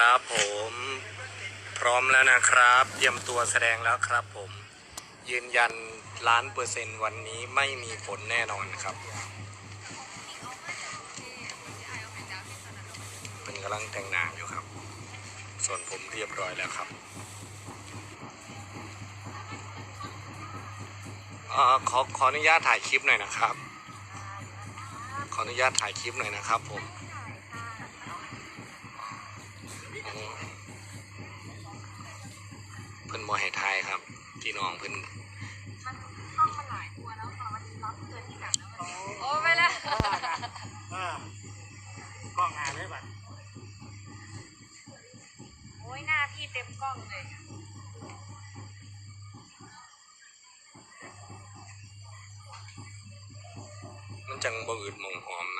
ครับ ผมพร้อมแล้วนะครับเตรียมตัวแสดงแล้วครับ ผม ยืนยันล้านเปอร์เซ็นต์วันนี้ไม่มีฝนแน่นอนครับ เป็นกำลังแต่งหน้าอยู่ครับ ส่วนผมเรียบร้อยแล้วครับอ่อขอขออนุญาตถ่ายคลิปหน่อยนะครับ ขออนุญาตถ่ายคลิปหน่อยนะครับผม เพิ่นบ่ให้ทายครับ พี่น้องเพิ่นโอ้ไปแล้วเออกล้องงานเลยบัดโอ้ยหน้าพี่เต็มกล้องเลยมันจังบ่อืดหมองหอมนะ